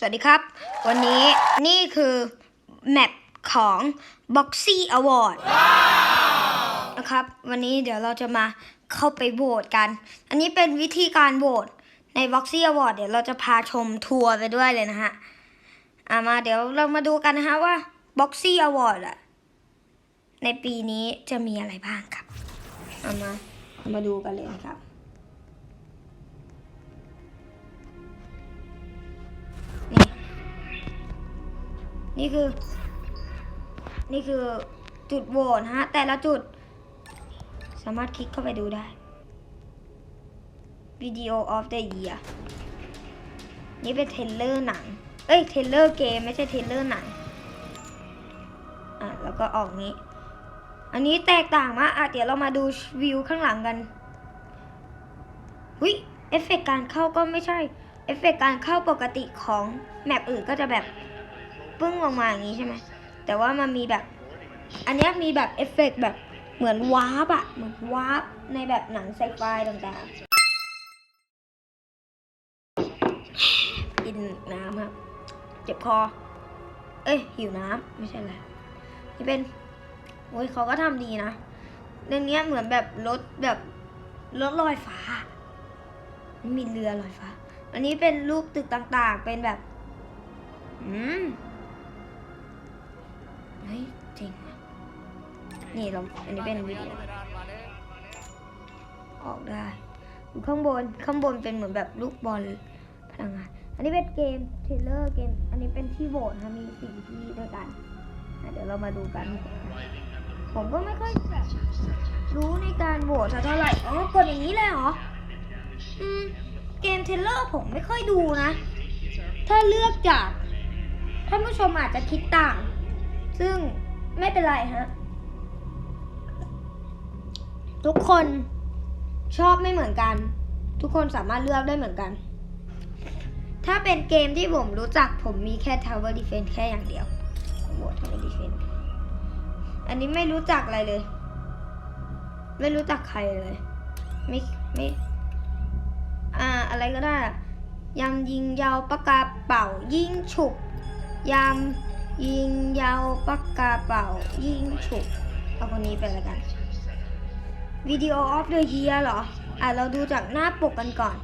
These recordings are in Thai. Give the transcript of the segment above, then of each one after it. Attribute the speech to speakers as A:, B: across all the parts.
A: สวัสดีครับ วันนี้นี่คือ แมปของ Boxy Award นะครับ วันนี้เดี๋ยวเราจะมาเข้าไปโหวตกัน อันนี้เป็นวิธีการโหวตใน Boxy Award เดี๋ยวเราจะพาชมทัวร์ไปด้วยเลยนะฮะอามาเดี๋ยวเรามาดูกันนะฮะว่า Boxy Award อะในปีนี้จะมีอะไรบ้างครับ เอามาเอามาดูกันเลยครับ นี่คือ นี่คือจุดโหวตฮะ แต่ละจุด สามารถคลิกเข้าไปดูได้ Video of the Year นี่เป็นเทเลอร์หนัง เอ้ยเทเลอร์เกมไม่ใช่เทเลอร์หนัง อะ แล้วก็ออกนี้ อันนี้แตกต่างมาก อะ เดี๋ยวเรามาดูวิวข้างหลังกันหุยเอฟเฟกต์การเข้าก็ไม่ใช่ เอฟเฟกต์การเข้าปกติของแมปอื่นก็จะแบบ ปึ้งลงมาอย่างนี้ใช่ไหมแต่ว่ามันมีแบบ อันนี้มีแบบเอฟเฟกต์แบบเหมือนวาร์ปอะเหมือนวาร์ปในแบบหนังไซไฟต่างๆกินน้ำครับ เจ็บคอ เอ้ยหิวน้ำไม่ใช่แหละนี่เป็นโอ้ยเขาก็ทำดีนะเรื่องนี้เหมือนแบบรถแบบรถลอยฟ้ามีเรือลอยฟ้า อันนี้เป็นรูปตึกต่างๆ เป็นแบบ อืม เฮ้ยจริงว่ะนี่เราอันนี้เป็นวิดีโอออกได้อยู่ข้างบนข้างบนเป็นเหมือนแบบลูกบอลพลังงานอันนี้เป็นเกมเทรลเลอร์เกม อันนี้เป็นที่โหวตนะมีสี่ที่ด้วยกันอะเดี๋ยวเรามาดูกัน ผมก็ไม่ค่อยแบบรู้ในการโหวตสักเท่าไหร่อ๋อกดอย่างนี้เลยเหรออืมเกมเทรลเลอร์ผมไม่ค่อยดูนะ ถ้าเลือกจากท่านผู้ชมอาจจะคิดต่าง ซึ่งไม่เป็นไรฮะ ทุกคนชอบไม่เหมือนกัน ทุกคนสามารถเลือกได้เหมือนกัน ถ้าเป็นเกมที่ผมรู้จักผมมีแค่ Tower Defense แค่อย่างเดียวผมโหวต Tower Defense อันนี้ไม่รู้จักอะไรเลย ไม่รู้จักใครเลย ไม่ไม่อ่าอะไรก็ได้ยำยิงยาวปากกาเป่ายิงฉุบยำ ยิงยาวปากกาเป่า ยิงฉุบเอาคนนี้ไปแล้วกันวิดีโอออฟเดอะเฮียเหรอ อะ เราดูจากหน้าปกกันก่อน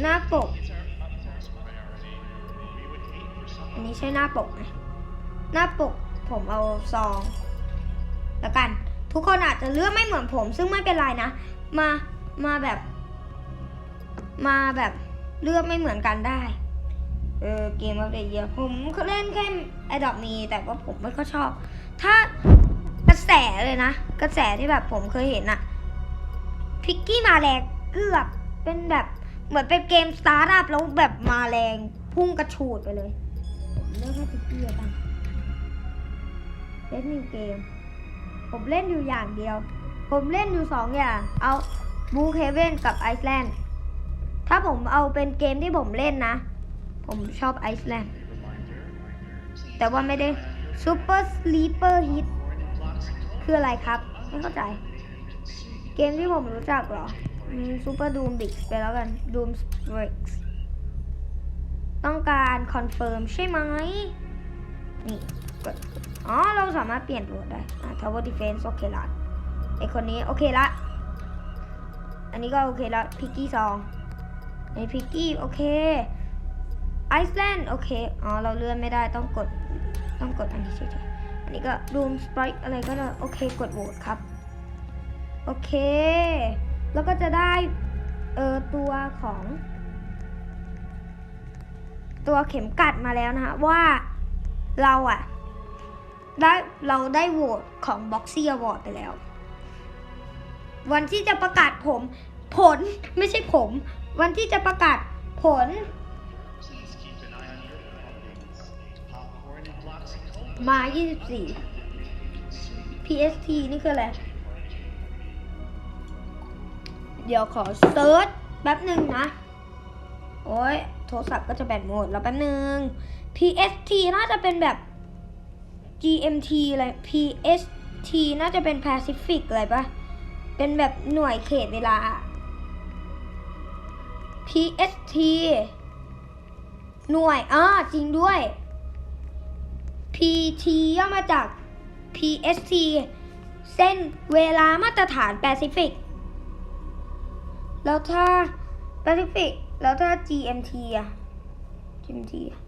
A: หน้าปก อันนี้ใช่หน้าปกไหมหน้าปกผมเอาซอง แล้วกัน ทุกคนอาจจะเลือกไม่เหมือนผม ซึ่งไม่เป็นไรนะ มา มาแบบ มาแบบเลือกไม่เหมือนกันได้ เออเกมอัปเดตเยอะผมเล่นแค่ไอดอมี แต่ว่าผมไม่ค่อยชอบ ถ้ากระแสเลยนะ กระแสที่แบบผมเคยเห็นอะพิกกี้มาแรงเกือบเป็นแบบเหมือนเป็นเกมสตาร์ทอัพแล้วแบบมาแรงพุ่งกระฉูดไปเลยผมเลือกให้พิกกี้แล้วกันเล่นนิวเกม ผมเล่นอยู่อย่างเดียว ผมเล่นอยู่สองอย่าง เอาบูเคเวนกับไอซ์แลนด์ถ้าผมเอาเป็นเกมที่ผมเล่นนะ ผมชอบไอซ์แลนด์ แต่ว่าไม่ได้ซูเปอร์สลีเปอร์ฮิตคืออะไรครับ ไม่เข้าใจ เกมที่ผมรู้จักเหรอซูเปอร์ดูมบิกไปแล้วกันดูมสเปรกต้องการคอนเฟิร์มใช่ไหม นี่กดอ๋อ เราสามารถเปลี่ยนตัวได้อ่า Tower Defense โอเคละไอคนนี้ โอเคละ อันนี้ก็โอเคละพิกกี้ซองไอพิกกี้ โอเค ไอซ์แลนด์โอเค อ๋อ เราเลื่อนไม่ได้ต้องกด ต้องกดอันนี้เฉยๆ อันนี้ก็ Doom Sprite อะไรก็ได้โอเค กดโหวตครับ โอเค แล้วก็จะได้ เออตัวของ ตัวเข็มกัดมาแล้วนะฮะ ว่าเราอะได้เราได้โหวตของ Boxy Award ไปแล้ว วันที่จะประกาศผม ผลไม่ใช่ผม วันที่จะประกาศผล มา 24 PST นี่คืออะไร เดี๋ยวขอเซิร์ชแป๊บหนึ่งนะ โอ้ยโทรศัพท์ก็จะแบตหมดแล้วแป๊บหนึ่ง PST น่าจะเป็นแบบ GMT อะไร PST น่าจะเป็น Pacific อะไรปะเป็นแบบหน่วยเขตเวลา PST หน่วยอ่าจริงด้วย PT ย่อมาจาก PST เส้นเวลามาตรฐานแปซิฟิก แล้วถ้าแปซิฟิก แล้วถ้า GMT อะ GMT อะ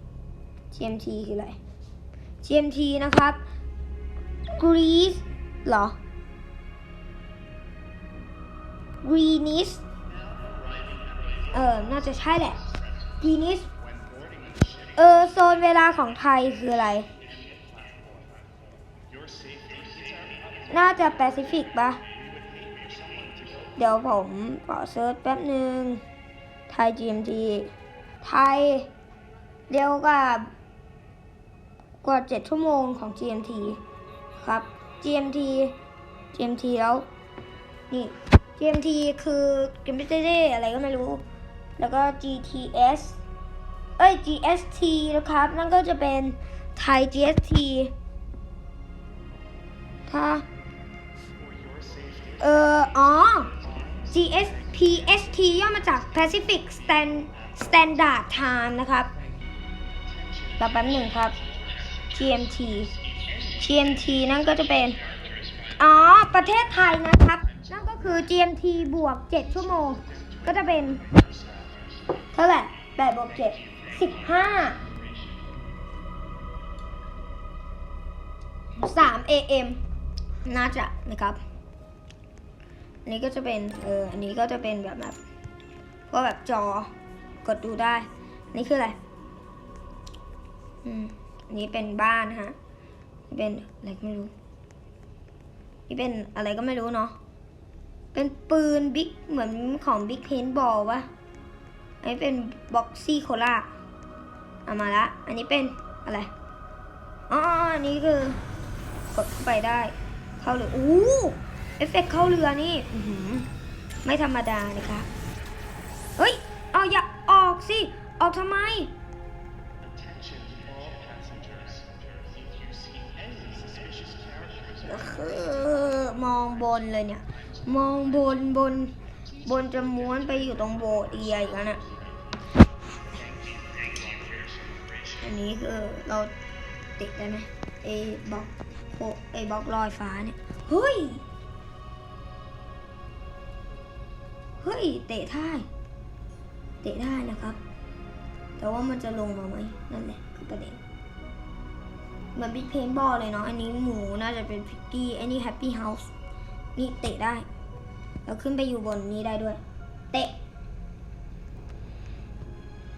A: GMT คืออะไร GMT นะครับ Greece เหรอ Greenwich เออ น่าจะใช่แหละ Greenwich เออ โซนเวลาของไทยคืออะไร น่าจะแปซิฟิกปะเดี๋ยวผมขอเซิร์ชแป๊บหนึ่งไทย GMT ไทยเร็วกว่ากว่า 7 ชั่วโมงของ GMT ครับ GMT GMT แล้วนี่ GMT คือ Computer Day อะไรก็ไม่รู้ แล้วก็ GTS เอ้ย GST นะครับ นั่นก็จะเป็นไทย GST ถ้าเอออ๋อ GS PST ย่อมาจาก Pacific Stand Standard Time นะครับรอแป๊บหนึ่งครับ GMT GMT นั่นก็จะเป็น อ๋อ ประเทศไทยนะครับ นั่นก็คือ GMT บวก 7 ชั่วโมง ก็จะเป็น เท่าไหร่8บวก7 15 3 AM น่าจะนะครับอันนี้ก็จะเป็นเอออันนี้ก็จะเป็นแบบแบบพวกแบบจอกดดูได้นนี้คืออะไรอืมนนี้เป็นบ้านฮะเป็นอะไรก็ไม่รู้ นี่เป็นอะไรก็ไม่รู้เนาะเป็นปืนบิ๊กเหมือนของบิ๊กเพนบอลวะอันนี้เป็นบ็อกซี่โคล่าเอามาละ อันนี้เป็นอะไร อ๋อ อันนี้คือกดเข้าไปได้ เข้าเรืออู้เอฟเฟกต์เข้าเรือนี่อื้อหือไม่ธรรมดานะคะเฮ้ย เอาอย่าออกสิ ออกทำไม
B: Attention all passengers. If you see any suspicious characters
A: คือมองบนเลยเนี่ย มองบนบน บนจะม้วนไปอยู่ตรงโบสถ์เอียอีกแล้วน่ะอันนี้คือเราติดได้ไหมไอ้บล็อก โอ้ไอ้บล็อกลอยฟ้าเนี่ย เฮ้ย เฮ้ย เตะได้เตะได้นะครับ แต่ว่ามันจะลงมาไหมนั่นแหละคือประเด็นเหมือนบิ๊กเพนบอลเลยเนาะ อันนี้หมูน่าจะเป็นพิกกี้ อันนี้แฮปปี้เฮาส์ นี่เตะได้ แล้วขึ้นไปอยู่บนนี้ได้ด้วย เตะ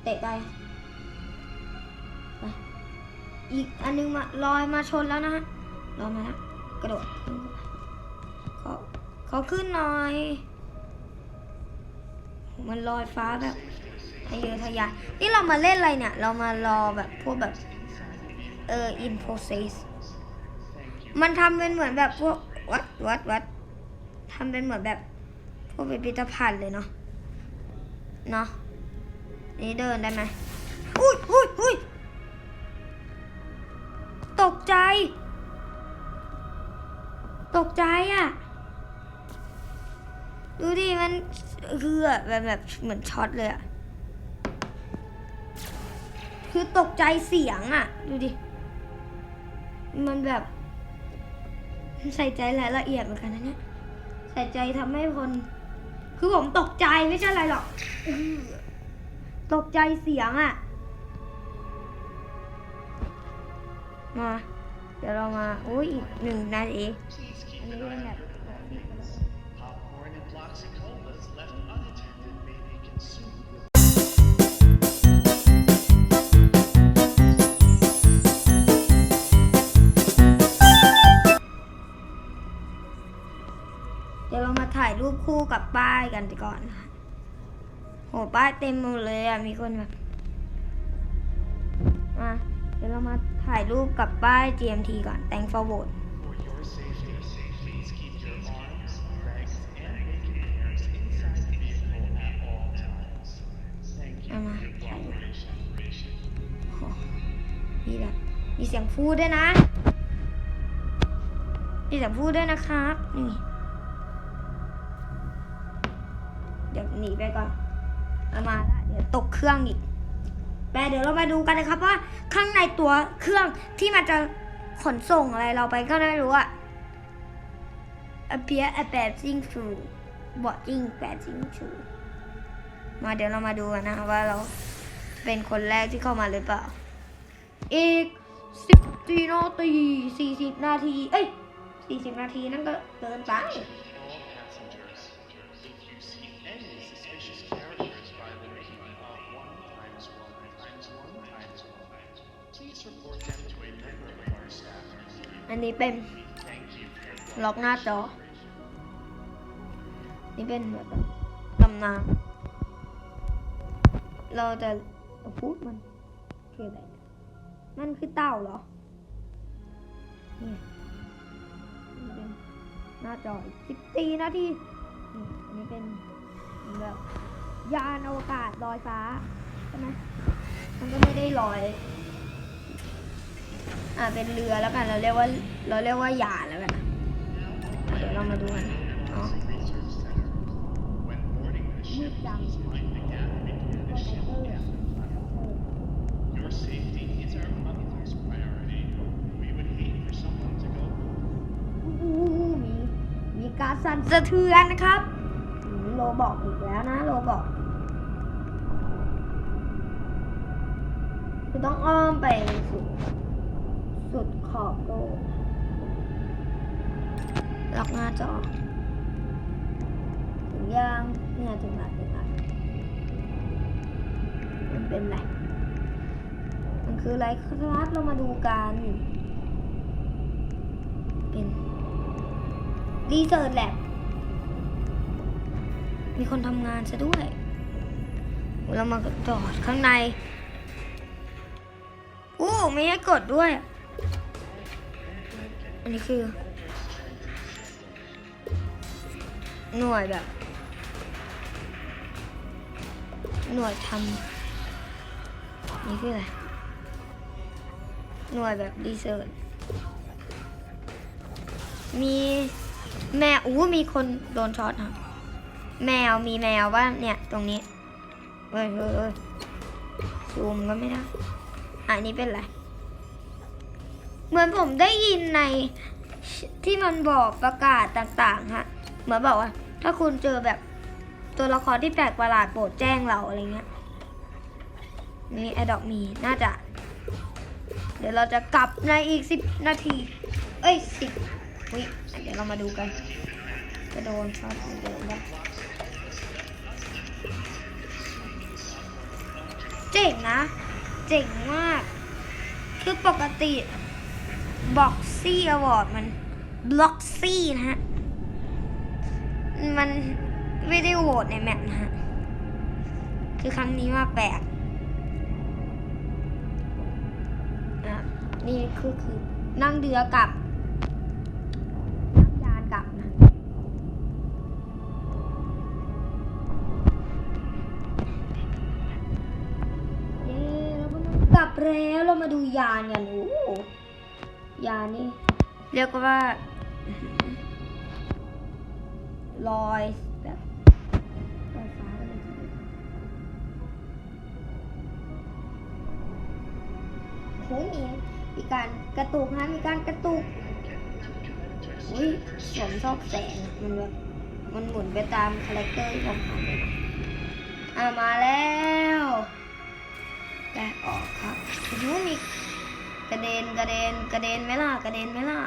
A: เตะไปไปอีกอันนึงมาลอยมาชนแล้วนะฮะ ลอยมาแล้วกระโดดขอขอขึ้นหน่อย มันลอยฟ้าแบบทะเยอทะยานนี่เรามาเล่นอะไรเนี่ย เรามารอแบบพวกแบบ เออ in process มันทำเป็นเหมือนแบบพวกวัดวัดวัดทำเป็นเหมือนแบบพวกพิพิธภัณฑ์เลยเนาะเนาะนี่เดินได้ไหมอุ้ยอุ้ยอุ้ยตกใจ คือแบบแบบเหมือนช็อตเลยอะ่ะคือตกใจเสียงอะ่ะดูดิ มันแบบ ใส่ใจรายละเอียดเหมือนกันนะเนี่ย ใส่ใจทำให้คนคือผมตกใจไม่ใช่อะไรหรอกตกใจเสียงอะ่ะ มา เดี๋ยวเรามา อุ้ยอีกหนึ่งนาทีอันนี้เป็นแบบ คู่กับป้ายกันก่อนนะคะโหป้ายเต็มหมดเลยอะมีคนแบบมาเดี๋ยวเรามาถ่ายรูปกับป้าย GMT ก่อน thank for vote
B: For your safety, please keep your arms, legs, and naked hairs inside the vehicle at all times. Thank you
A: เอามา
B: for your
A: ถ่ายรูป
B: cooperation.
A: โหมีแบบมีเสียงพูดด้วยนะ มีเสียงพูดด้วยนะครับ นี่ หนีไปก่อนเอามาละเดี๋ยวตกเครื่องอีกแต่เดี๋ยวเรามาดูกันนะครับว่าข้างในตัวเครื่องที่มันจะขนส่งอะไรเราไปก็ไม่รู้อะ appear a bad thing to watching bad thing to มาเดี๋ยวเรามาดูกันนะว่าเราเป็นคนแรกที่เข้ามาหรือเปล่า อีกสิบตีนาทีสี่สิบนาที เอ้ยสี่สิบนาทีนั่นก็เกินไป อันนี้เป็นล็อกหน้าจอ นี่เป็นแบบตำนานเราจะพูดมันคืออะไรนั่นคือเต่าเหรอเนี่ยนี่เป็นหน้าจอสิบสี่นาทีนี่อันนี้เป็นแบบยานอวกาศลอยฟ้า ใช่ไหมมันก็ไม่ได้ลอย อ่าเป็นเรือแล้วกันเราเรียกว่าเราเรียกว่ายานแล้วกันนะเดี๋ยวเรามาดูกันอ๋อ
B: research center. When boarding the ship, please mind the gap between the ship and the platform. Your safety is our utmost priority. We would hate for someone to go
A: อู้มีมีการสั่นสะเทือนนะครับอืมโลบอกอีกแล้วนะโลบอกคือต้องอ้อมไปสุด สุดขอบโลกล็อกหน้าจอ ถึงยังเนี่ยถึงละถึงละมันเป็นไรมันคืออะไรครับเรามาดูกัน เป็นรีเสิร์ชแลบมีคนทำงานซะด้วย เรามาจอดข้างใน โอ้ ไม่ให้กดด้วย อันนี้คือ หน่วยแบบ หน่วยทำนี่คืออะไร หน่วยแบบรีเสิร์ชมีแมวอู้มีคนโดนช็อตครับแมวมีแมวว่าเนี่ยตรงนี้เฮ้ยเฮ้ยเฮ้ยซูมก็ไม่ได้อันนี้เป็นอะไร เหมือนผมได้ยินในที่มันบอกประกาศต่างๆฮะเหมือนบอกว่า ถ้าคุณเจอแบบตัวละครที่แปลกประหลาดโปรดแจ้งเราอะไรเงี้ยนี่แอดดอกมีน่าจะ เดี๋ยวเราจะกลับในอีกสิบนาที เอ้ยสิบวิเดี๋ยวเรามาดูกัน จะโดนช็อตเหมือนเดิมปะเจ๋งนะ เจ๋งมาก คือปกติ บ็อกซี่อวอร์ดมันบล็อกซี่นะฮะ มันไม่ได้โหวตในแมปนะฮะ คือครั้งนี้มาแปลกอะนี่คือคือนั่งเรือกับ นั่งยานกับนะ เย้เราก็มากลับแล้วเรามาดูยานกันโอ้ ยานี่ เรียกว่าอื้อหือลอยแบบลอยฟ้าเลยทีเดียวโอ้ยมีมีการกระตุกนะมีการกระตุกอุ้ยผมชอบแสงมันแบบมันหมุนไปตามคาแรคเตอร์ที่ผมทำเลยนอะมาแล้วแกะออกครับโอ้โหมี กระเด็นกระเด็นกระเด็นไหมล่ะกระเด็นไหมล่ะ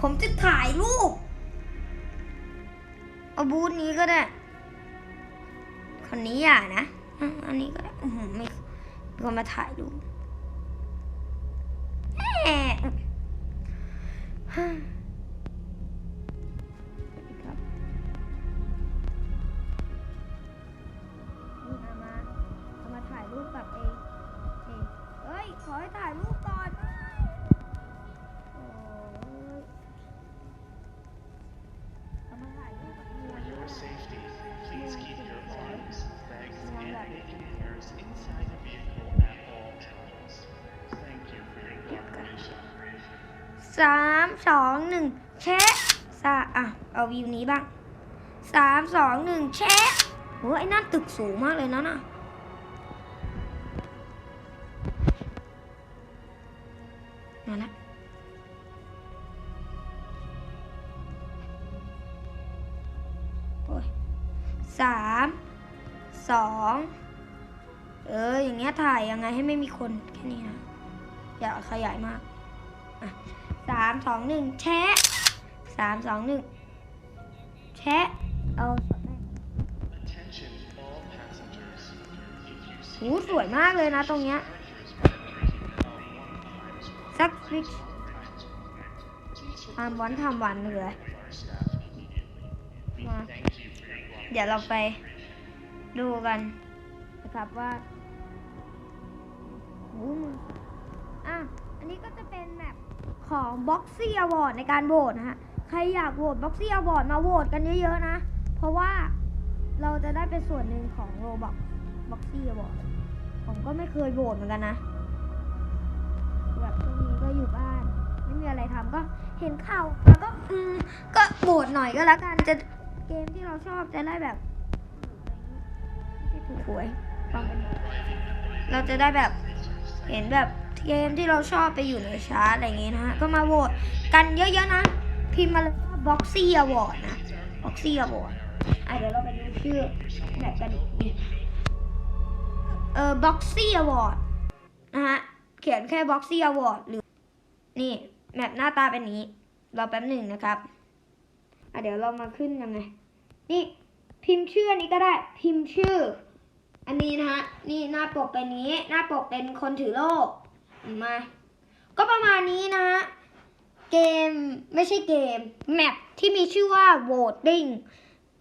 A: ผมจะถ่ายรูปเอาบูธนี้ก็ได้ คนนี้อย่านะอันนี้ก็ได้อื้อหือไม่มีคนมาถ่ายรูป สามสองหนึ่งเช็คสาอะเอาวิวนี้บ้างสามสองหนึ่งเช็คโอ้ยไอ้นั่นตึกสูงมากเลยนะน่ะมาละโอ้ยสามสองเออ อย่างเงี้ยถ่ายยังไงให้ไม่มีคนแค่นี้นะ อย่าขยายมาก อะ สามสองหนึ่งแชะสามสองหนึ่งแชะเอาช็อตแรก
B: Attention, all passengers. If you see
A: โอ้สวยมากเลยนะตรงเนี้ยสักฟิกทำวันทำวันเลยมาเดี๋ยวเราไปดูกันนะครับว่าโอ้มืออะ อันนี้ก็จะเป็นแบบ ของ Boxy Award ในการโหวตนะฮะ ใครอยากโหวต Boxy Award มาโหวตกันเยอะๆนะ เพราะว่าเราจะได้เป็นส่วนหนึ่งของ Roblox Boxy Award ผมก็ไม่เคยโหวตเหมือนกันนะแบบช่วงนี้ก็อยู่บ้าน ไม่มีอะไรทำก็เห็นข่าวแล้วก็อืมก็โหวตหน่อยก็แล้วกันจะเกมที่เราชอบจะได้แบบไม่ใช่ถูกหวยฟังเป็นเราจะได้แบบเห็นแบบ เกมที่เราชอบไปอยู่ในชาร์ตอะไรอย่างงี้นะฮะ ก็มาโหวตกันเยอะๆนะ พิมพ์มาเลยว่า Boxy Award นะ Boxy Award อะเดี๋ยวเราไปดูชื่อแบบกันอีกเออ Boxy Award นะฮะ เขียนแค่ Boxy Award หรือ นี่แมปหน้าตาเป็นนี้รอแป๊บหนึ่งนะครับอะเดี๋ยวเรามาขึ้นยังไง นี่พิมพ์ชื่ออันนี้ก็ได้ พิมพ์ชื่อ อันนี้นะฮะ นี่หน้าปกเป็นนี้ หน้าปกเป็นคนถือโลก มา ก็ประมาณนี้นะฮะเกมไม่ใช่เกม แมปที่มีชื่อว่า voting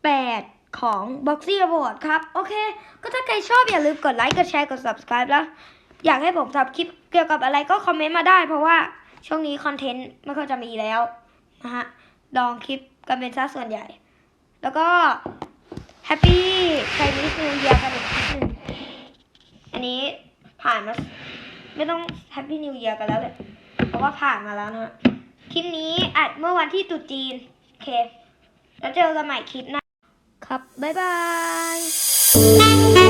A: 8 ของ Boxy Award ครับ โอเค ก็ถ้าใครชอบอย่าลืมกดไลค์กดแชร์กด subscribe แล้ว อยากให้ผมทำคลิปเกี่ยวกับอะไรก็คอมเมนต์มาได้ เพราะว่าช่วงนี้คอนเทนต์ไม่ค่อยจะมีแล้วนะฮะลองคลิปกันเป็นซะส่วนใหญ่ แล้วก็แฮปปี้ไครนิสนิวเยียกันอีกคลิปหนึ่งอันนี้ผ่านมา ไม่ต้องแฮปปี้นิวเยียร์กันแล้วเลยเพราะว่าผ่านมาแล้วนะฮะคลิปนี้อัดเมื่อวันที่ตุจีน โอเค แล้วเจอกันใหม่คลิปหน้าครับ บ๊ายบาย